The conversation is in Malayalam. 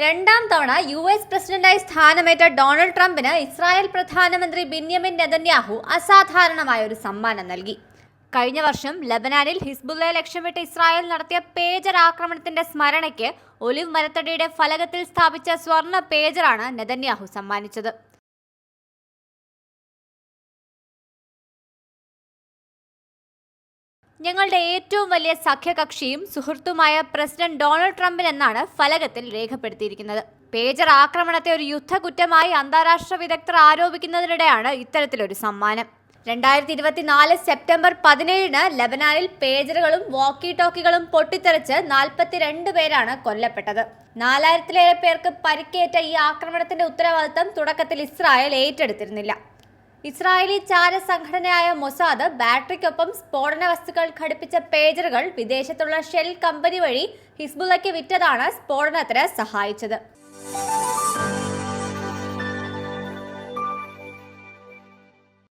രണ്ടാം തവണ യു എസ് പ്രസിഡന്റായി സ്ഥാനമേറ്റ ഡൊണാൾഡ് ട്രംപിന് ഇസ്രായേൽ പ്രധാനമന്ത്രി ബെന്യാമിൻ നെതന്യാഹു അസാധാരണമായ ഒരു സമ്മാനം നൽകി. കഴിഞ്ഞ വർഷം ലബനാനിൽ ഹിസ്ബുള്ളയെ ലക്ഷ്യമിട്ട് ഇസ്രായേൽ നടത്തിയ പേജർ ആക്രമണത്തിന്റെ സ്മരണയ്ക്ക് ഒലിവ് മരത്തടിയുടെ ഫലകത്തിൽ സ്ഥാപിച്ച സ്വർണ പേജറാണ് നെതന്യാഹു സമ്മാനിച്ചത്. ഞങ്ങളുടെ ഏറ്റവും വലിയ സഖ്യകക്ഷിയും സുഹൃത്തുമായ പ്രസിഡന്റ് ഡൊണാൾഡ് ട്രംപിനെന്നാണ് ഫലകത്തിൽ രേഖപ്പെടുത്തിയിരിക്കുന്നത്. പേജർ ആക്രമണത്തെ ഒരു യുദ്ധകുറ്റമായി അന്താരാഷ്ട്ര വിദഗ്ധർ ആരോപിക്കുന്നതിനിടെയാണ് ഇത്തരത്തിലൊരു സമ്മാനം. രണ്ടായിരത്തി ഇരുപത്തിനാല് സെപ്റ്റംബർ പതിനേഴിന് ലബനാനിൽ പേജറുകളും വാക്കി ടോക്കികളും പൊട്ടിത്തെറിച്ച് നാൽപ്പത്തിരണ്ട് പേരാണ് കൊല്ലപ്പെട്ടത്. നാലായിരത്തിലേറെ പേർക്ക് പരിക്കേറ്റ ഈ ആക്രമണത്തിന്റെ ഉത്തരവാദിത്തം തുടക്കത്തിൽ ഇസ്രായേൽ ഏറ്റെടുത്തിരുന്നില്ല. ഇസ്രായേലി ചാര സംഘടനയായ മൊസാദ് ബാറ്ററിക്കൊപ്പം സ്ഫോടന വസ്തുക്കൾ ഘടിപ്പിച്ച പേജറുകൾ വിദേശത്തുള്ള ഷെൽ കമ്പനി വഴി ഹിസ്ബുള്ളയ്ക്ക് വിറ്റതാണ് സ്ഫോടനത്തിന് സഹായിച്ചത്.